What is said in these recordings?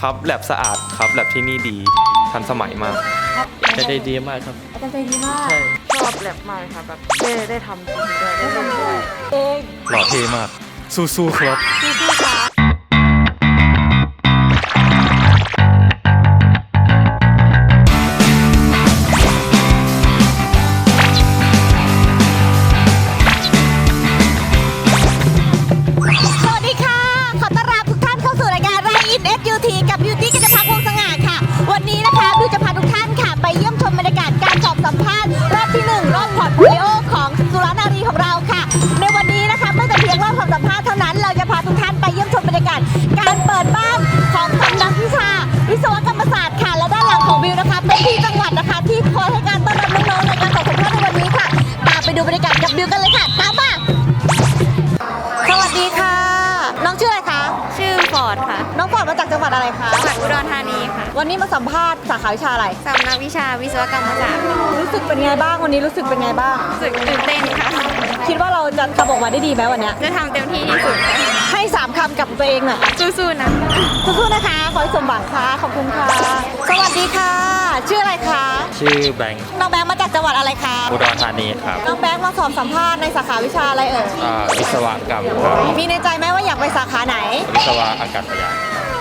ครับแลบสะอาดครับแลบที่นี่ดีทันสมัยมากจะได้ดีมากครับ อาจารย์ใจดีมากใช่ชอบแลบมากค่ะแบบได้ได้ทำจริงด้วยได้ทำด้วย เองหล่อเท่มาก สู้ๆครับสู้ๆค่ะ วันนี้มาสัมภาษณ์สาขาวิชาอะไร สำนักวิชาวิศวกรรมศาสตร์รู้สึกเป็นไงบ้างวันนี้รู้สึกเป็นไงบ้าง รู้สึกตื่นเต้นค่ะ คิดว่าเราจะทำออกมาได้ดีไหมวันเนี้ยจะทำเต็มที่ที่สุดค่ะให้สามคำกับตัวเองหน่อยสู้ๆนะ สู้ๆนะคะขอให้สมหวังค่ะขอบคุณค่ะ สวัสดีค่ะ ชื่ออะไรคะชื่อแบงค์น้องแบงค์มาจากจังหวัดอะไรคะอุดรธานีครับน้องแบงค์มาสอบสัมภาษณ์ในสาขาวิชาอะไรเอ่ยอ่าวิศวกรรมครับมีในใจไหมว่าอยากไปสาขาไหน วิศวะอากาศยาน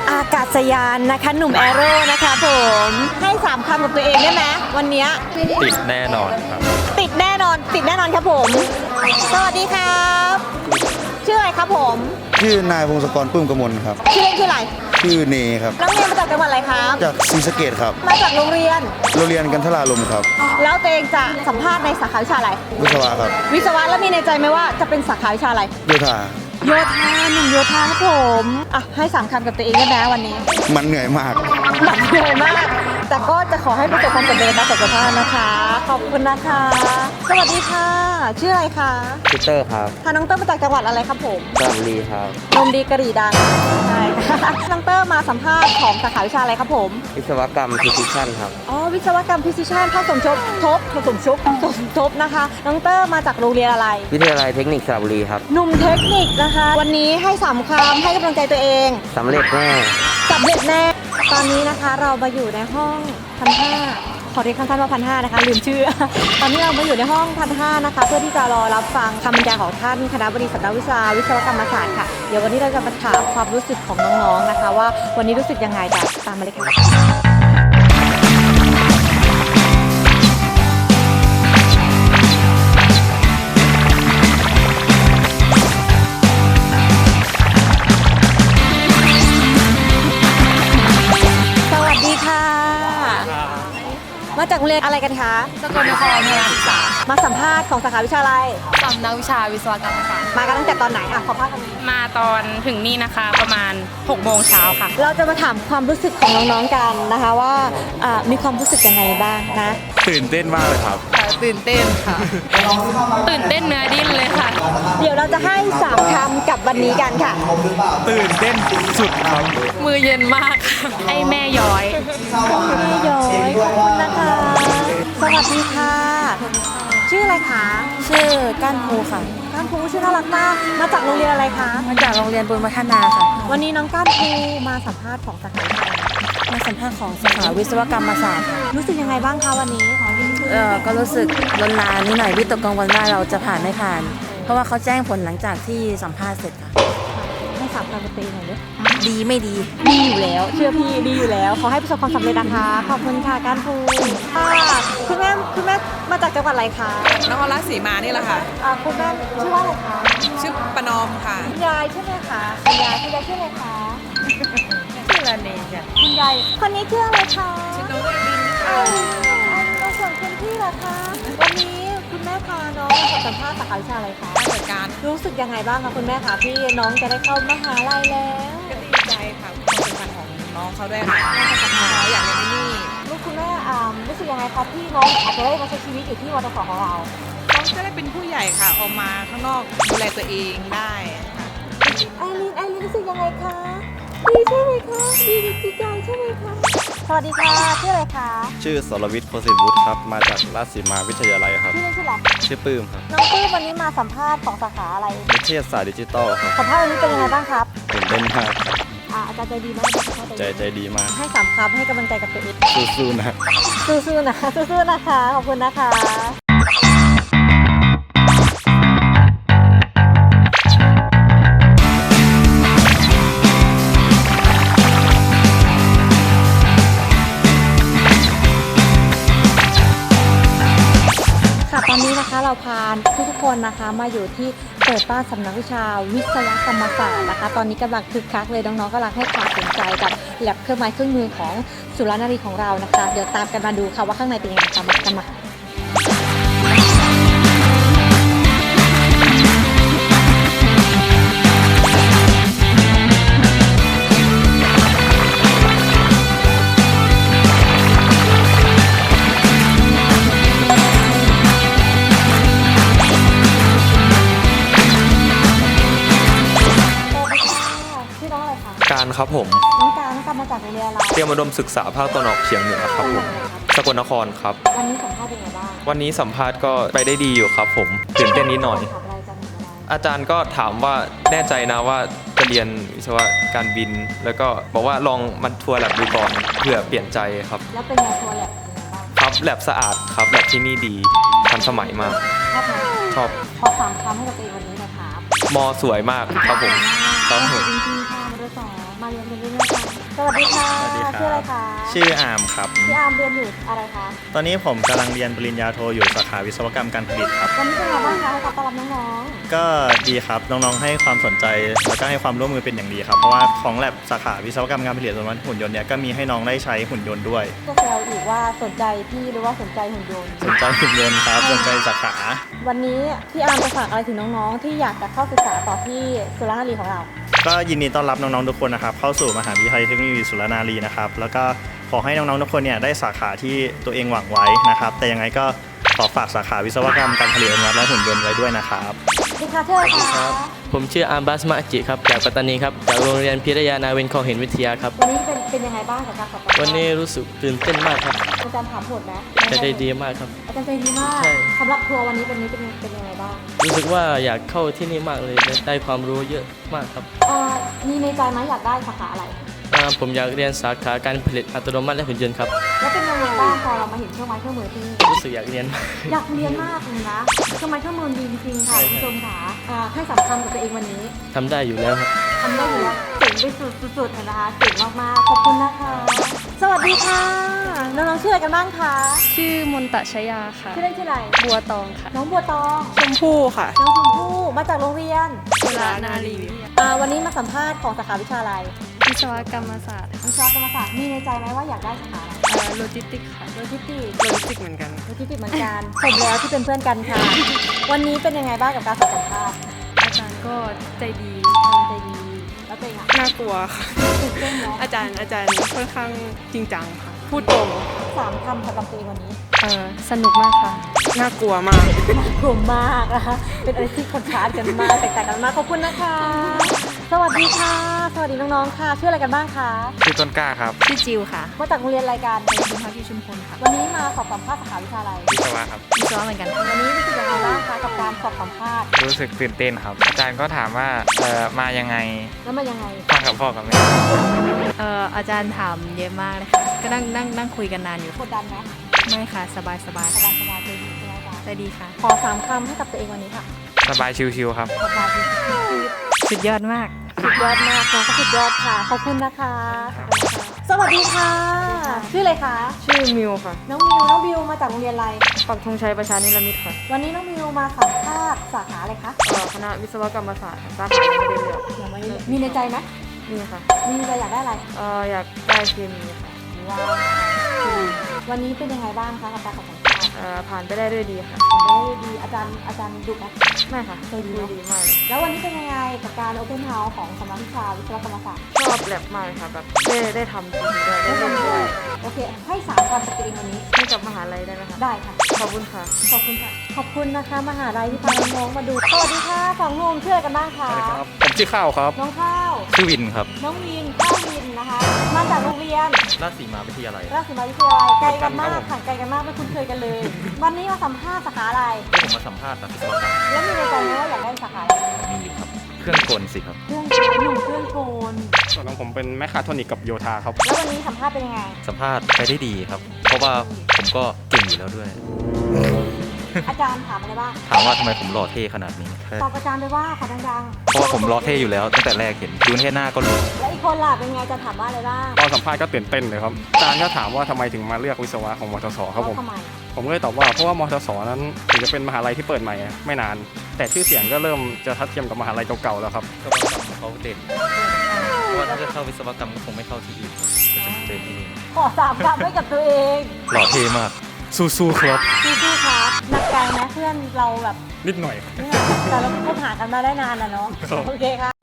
อากาศยานนะคะหนุ่มแอโร่นะคะผมให้สามคำกับตัวเองได้ไหมวันเนี้ยติดแน่นอนครับติดแน่นอน ติดแน่นอนครับผม สวัสดีครับ ชื่ออะไรครับผมชื่อนายพงศกรปลื้มกมลครับ ชื่อเล่นชื่ออะไรชื่อเนครับน้องเรียนมาจากจังหวัดอะไรครับ จากศรีสะเกดครับ มาจากโรงเรียน โรงเรียนกันทลาลมครับ แล้วตัวเองจะสัมภาษณ์ในสาขาวิชาอะไร วิศวะครับ วิศวะแล้วมีในใจไหมว่าจะเป็นสาขาวิชาอะไรโยธา โยธาหนุ่มโยธาครับผม อะ ให้สามคำกับตัวเองได้ไหมวันนี้ มันเหนื่อยมาก หนักเหนื่อยมาก แต่ก็จะขอให้ประสบความสำเร็จในการสอบสัมภาษณ์นะคะ ขอบคุณนะคะ สวัสดีค่ะ ชื่ออะไรคะพิเตอร์ครับค่ะน้องเตอร์มาจากจังหวัดอะไรครับผมสระบุรีครับ นมดีกะหรี่ดังใช่ค่ะน้องเตอร์มาสัมภาษณ์ของสาขาวิชาอะไรครับผมวิศวกรรมพิซิชันครับอ๋อวิศวกรรมพิซิชันผสมชบทบผสมชุบผสมทบนะคะ น้องเตอร์มาจากโรงเรียนอะไร วิทยาลัยเทคนิคสระบุรีครับหนุ่มเทคนิคนะคะ วันนี้ให้สามคำให้กำลังใจตัวเองสำเร็จแน่ สำเร็จแน่ ตอนนี้นะคะเรามาอยู่ในห้องพันห้าขอเรียกสั้นๆว่าพันห้านะคะลืมชื่อ ตอนนี้เรามาอยู่ในห้องพันห้านะคะ เพื่อที่จะรอรับฟังคำบรรยายของท่านคณะบดีสำนักวิชาวิศวกรรมศาสตร์ค่ะ เดี๋ยววันนี้เราจะมาถามความรู้สึกของน้องๆนะคะ ว่าวันนี้รู้สึกยังไงจ้ะตามมาเลยค่ะ มาจากโรงเรียนอะไรกันคะสกลนครพลังศึกษามาสัมภาษณ์ของสาขาวิชาอะไร สำนักวิชาวิศวกรรมศาสตร์มากันตั้งแต่ตอนไหนอะขอภาพกันมาตอนถึงนี่นะคะประมาณ6โมงเช้าค่ะ เราจะมาถามความรู้สึกของน้องๆกันนะคะว่าอ่ามีความรู้สึกยังไงบ้างนะ ตื่นเต้นมากเลยครับ ตื่นเต้นค่ะ ตื่นเต้นเนื้อดิ้นเลยค่ะ เดี๋ยวเราจะให้สามคำกับวันนี้กันค่ะ ตื่นเต้นสุดครับมือเย็นมากค่ะไอ้แม่ย้อยแม่ย้อยขอบคุณนะคะ สวัสดีค่ะ ชื่ออะไรคะ ชื่อก้านภูค่ะ ก้านภูชื่อน่ารักมากมาจากโรงเรียนอะไรคะ มาจากโรงเรียนบุญวัฒนาค่ะ วันนี้น้องก้านภูมาสัมภาษณ์ของสาขาวิชาอะไรมาสัมภาษณ์ของสาขาวิศวกรรมศาสตร์ค่ะรู้สึกยังไงบ้างคะวันนี้ เออก็รู้สึกลนลานนิดหน่อยวิตกกังวลว่าเราจะผ่านไม่ผ่าน เพราะว่าเขาแจ้งผลหลังจากที่สัมภาษณ์เสร็จค่ะให้สามคำกับตัวเองหน่อยเด้อดีไม่ดี ดีอยู่แล้ว เชื่อพี่ดีอยู่แล้ว ขอให้ประสบความสำเร็จนะคะ ขอบคุณค่ะก้านภูค่ะคุณแม่คุณแม่มาจากจังหวัดอะไรคะนครราชสีมานี่แหละค่ะ อ่าคุณแม่ชื่อว่าอะไรคะชื่อประนอมค่ะ คุณยายใช่ไหมคะคุณยายคุณยายชื่ออะไรคะชื่อละเนจ้ะคุณยายคนนี้ชื่ออะไรคะชื่อน้องวินอ้าวแล้วส่วน คุณพี่ล่ะคะ วันนี้คุณแม่พาน้องมาสัมภาษณ์สาขาวิชาอะไรคะจัดการรู้สึกยังไงบ้างคะคุณแม่คะที่น้องจะได้เข้ามหาลัยแล้วก็ดีใจค่ะความสำคัญของน้องเขาด้วยค่ะเขาอยากเรียนที่นี่ลูกคุณแม่อ่ารู้สึกยังไงคะที่น้องอาจจะได้มาใช้ชีวิตอยู่ที่วทสของเราน้องจะได้เป็นผู้ใหญ่ค่ะออกมาข้างนอกดูแลตัวเองได้ค่ะไอรินไอรินรู้สึกยังไงคะดีใช่ไหมคะดีดีใจใช่ไหมคะ สวัสดีค่ะ ชื่ออะไรคะชื่อสรวิทย์โคสิทธิวุฒิครับ มาจากราชสีมาวิทยาลัยครับ ชื่อเล่นชื่ออะไรชื่อปื้มครับน้องปื้มวันนี้มาสัมภาษณ์ของสาขาอะไร วิทยาศาสตร์ดิจิตอลครับสัมภาษณ์วันนี้เป็นยังไงบ้างครับตื่นเต้นมากครับอ่าอาจารย์ใจดีมากอาจารย์ใจใจดีมากให้สามคำให้กำลังใจกับตัวเองสู้ๆนะสู้ๆนะคะสู้ๆนะคะขอบคุณนะคะค่ะ เราพาทุกๆคนนะคะมาอยู่ที่เปิดบ้านสำนักวิชาวิศวกรรมศาสตร์นะคะ ตอนนี้กำลังคึกคักเลยน้องๆกำลังให้ความสนใจกับแลบเครื่องไม้เครื่องมือของสุรนารีของเรานะคะ เดี๋ยวตามกันมาดูค่ะว่าข้างในเป็นยังไงตามมา ผม น้องการน้องการมาจากโรงเรียนอะไรเตรียมอุดมศึกษาภาคตะวันออกเฉียงเหนือครับผม สกลนครครับ วันนี้สัมภาษณ์เป็นไงบ้างวันนี้สัมภาษณ์ก็ไปได้ดีอยู่ครับผมตื่นเต้นนิดหน่อย ถามอะไรจันทร์อะไรอาจารย์ก็ถามว่าแน่ใจนะว่าจะเรียนวิศวะการบิน แล้วก็บอกว่าลองมันทัวร์แลบดูก่อนเพื่อเปลี่ยนใจครับ แล้วเป็นไงทัวร์แลบเป็นไงบ้างครับแลบสะอาดครับแลบที่นี่ดีทันสมัยมากชอบไหมชอบขอสามคำให้กับตัวเองวันนี้หนะครับมอสวยมากครับผมครับผม จริงๆ สวัสดีค่ะ สวัสดีครับ ชื่ออะไรคะชื่ออาร์มครับ พี่อาร์มเรียนอยู่อะไรคะตอนนี้ผมกำลังเรียนปริญญาโทอยู่สาขาวิศวกรรมการผลิตครับ วันนี้เป็นไงบ้างคะให้การต้อนรับน้องก็ดีครับน้องๆให้ความสนใจแล้วก็ให้ความร่วมมือเป็นอย่างดีครับ เพราะว่าของแลบสาขาวิศวกรรมการผลิตส่วนหุ่นยนต์เนี่ยก็มีให้น้องได้ใช้หุ่นยนต์ด้วย ๆ ก็แซวอีกว่าสนใจพี่หรือว่าสนใจหุ่นยนต์ สนใจหุ่นยนต์ครับสนใจสาขา วันนี้พี่อาร์มจะฝากอะไรถึงน้องๆ ที่อยากจะเข้าศึกษาต่อที่สุรานารีของเรา ก็ยินดีต้อนรับน้องๆทุกคนนะครับเข้าสู่มหาวิทยาลัยเทคโนโลยีสุรนารีนะครับแล้วก็ขอให้น้องๆทุกคนเนี่ยได้สาขาที่ตัวเองหวังไว้นะครับ แต่ยังไงก็ขอฝากสาขาวิศวกรรมการผลิตอนุมัติและหุ่นยนต์ไว้ด้วยนะครับดีค่ะชื่ออะไรคะผมชื่ออาร์มบัสมาจิครับจากปัตตานีครับจากโรงเรียนพิรยานาเวนคลองเห็นวิทยาครับ วันนี้เป็นเป็นยังไงบ้างกับการสอบสัมภาษณ์วันนี้รู้สึกตื่นเต้นมากครับอาจารย์ถามผลไหมใจใจดีมากครับอาจารย์ใจดีมากใช่สำหรับทัวร์วันนี้เป็นนี้เป็นเป็นยังไงบ้างรู้สึกว่าอยากเข้าที่นี่มากเลยได้ได้ความรู้เยอะ มากครับเอ่อมีในใจไหมอยากได้สาขาอะไร อ่าผมอยากเรียนสาขาการผลิตอัตโนมัติและหุ่นยนต์ครับ แล้วเป็นยังไงบ้างพอเรามาเห็นเครื่องไม้เครื่องมือที่นี่ รู้สึกอยากเรียน อยากเรียนมากเลยนะเครื่องไม้เครื่องมือดีจริงๆค่ะคุณผู้ชมค่ะอ่าให้สำคัญกับตัวเองวันนี้ทำได้อยู่แล้วครับ ทำได้อยู่แล้วเก่งที่สุดสุดๆเลยนะคะเก่งมากๆขอบคุณนะคะ สวัสดีค่ะ น้องๆชื่ออะไรกันบ้างคะชื่อมนตชยาค่ะ ชื่อเล่นชื่ออะไร บัวตองค่ะ น้องบัวตอง ชมพู่ค่ะน้องชมพู่มาจากโรงเรียนจุฬานารีอ่าวันนี้มาสัมภาษณ์ของสาขาวิชาอะไรวิศวกรรมศาสตร์วิศวกรรมศาสตร์มีในใจไหมว่าอยากได้สาขาอะไรเอ่อโลจิสติกค่ะโลจิสติกส์โลจิสติกเหมือนกันโลจิสติกส์เหมือนกันสมแล้วที่เป็นเพื่อนกันค่ะ วันนี้เป็นยังไงบ้างกับการสอบสัมภาษณ์อาจารย์ก็ใจดีใจดีแล้วตัวเองอะน่ากลัวค่ะตื่นเต้นเนาะอาจารย์อาจารย์ค่อนข้างจริงจังค่ะ พูดตรงสามคำสำหรับตัวเองวันนี้เอ่อสนุกมากค่ะ น่ากลัวมากกลุ่มมากนะคะเป็นอะไรที่คอนทราสต์กันมากแตกต่างกันมากขอบคุณนะคะ สวัสดีค่ะ สวัสดีน้องๆ ค่ะ ชื่ออะไรกันบ้างคะ ชื่อต้นกล้าครับชื่อจิวค่ะมาจากโรงเรียนรายการคุณพักที่ชุมพลค่ะ วันนี้มาสอบสัมภาษณ์สาขาวิชาอะไร วิศวะครับ วิศวะเหมือนกันวันนี้รู้สึกยังไงบ้างคะกับการสอบสัมภาษณ์ รู้สึกตื่นเต้นครับ อาจารย์ก็ถามว่าเอ่อมายังไงแล้วมายังไง มากับพ่อกับแม่เอ่ออาจารย์ถามเยอะมากเลยค่ะก็นั่งนั่งนั่งคุยกันนานอยู่กดดันไหมไม่ค่ะ สบายสบายสบายสบายใจดีใช่ไหมจ๊ะใจดีค่ะ ขอสามคำให้กับตัวเองวันนี้ค่ะ สบายชิวๆครับสบายดีสุดยอดมาก สุดยอดมากน้องก็สุดยอดค่ะ ขอบคุณนะคะ สวัสดีค่ะ ชื่ออะไรคะ ชื่อมิวค่ะ น้องมิว น้องบิวมาจากโรงเรียนอะไร ปักธงชัยประชานิรมิตค่ะวันนี้น้องมิวมาสัมภาษณ์สาขาอะไรคะคณะวิศวกรรมศาสตร์สาขาไม่ได้เลือกยังไม่ได้มีในใจไหมนี่ค่ะมีในใจอยากได้อะไร เอ่ออยากได้เคมีค่ะ ว้าว วันนี้เป็นยังไงบ้างคะกับการสอบสัมภาษณ์เอ่อ ผ่านไปได้ด้วยดีค่ะผมไม่ได้ดีอาจารย์อาจารย์ดุไหมไม่ค่ะใจดีคุยเนอะดีมากเลยแล้ววันนี้เป็นยังไงกับการโอเพนเฮาส์ของสำนักวิชาวิศวกรรมศาสตร์ชอบแลบมากเลยค่ะแบบได้ได้ทำจริงด้วยได้ได้เล่นทำด้ด้ววยยโอเค ให้สามวันกับตัวเองวันนี้ให้กับมหาลัยได้ไหมคะได้ค่ะขอบคุณค่ะขอบคุณค่ะขอบคุณนะคะ มหาลัยที่พาน้องๆมาดูสวัสดีค่ะสองหนุ่มชื่ออะไรกันบ้างคะผมชื่อข้าวครับ น้องข้าวชื่อวินครับ น้องวินข้าววินนะคะมาจากโรงเรียนราชสีมาวิทยาลัย ราชสีมาวิทยาลัยไกลกันมาครักบผมห่างไกลกันมากไม่คุ้นเคยกันเลย วันนี้มาสัมภาษณ์สาขาอะไรที่ผมมาสัมภาษณ์วิศวกรรมแล้วมีในใจไหมว่าอยากได้สาขาอะไรมีอยู่ครับ เครื่องกลสิครับ เครื่องกลหนุ่มเครื่องกลส่วนของผมเป็นแมคคาทรอนิกกับโยธาครับ แล้ววันนี้สัมภาษณ์เป็นยังไง สัมภาษณ์ไปได้ดีครับ เพราะว่าผมก็เก่งอยู่แล้วด้วย อาจารย์ถามอะไรบ้างถามว่าทำไมผมหล่อเท่ขนาดนี้ ตอบอาจารย์ไปว่าขอดังเพราะว่าผมหล่อเท่อยู่แล้วตั้งแต่แรกเห็นดูแค่หน้าก็รู้ ๆ แล้วอีกคนล่ะเป็นไงจะถามว่าอะไรบ้างตอนสัมภาษณ์ก็ตื่นเต้นเลยครับอาจารย์ก็ถามว่าทำไมถึงมาเลือกวิศวะของมทสครับผม ว่าทำไมผมก็เลยตอบว่าเพราะว่ามทสนั้นถึงจะเป็นมหาลัยที่เปิดใหม่ไม่นาน แต่ชื่อเสียงก็เริ่มจะทัดเทียมกับมหาลัยเก่าๆแล้วครับวิศวกรรมของเขาเด่นเพราะว่าถ้าจะเข้าวิศวกรรมก็คงไม่เข้าที่อื่นก็จะมาเจอที่นี่ขอสามคำให้กับตัวเอง หล่อเท่มาก สู้ๆครับสู้ๆครับหนักใจไหมเพื่อนเราแบบนิดหน่อยเนี่ยแต่เราคบหากันมาได้นานนะเนาะ ครับ โอเคครับ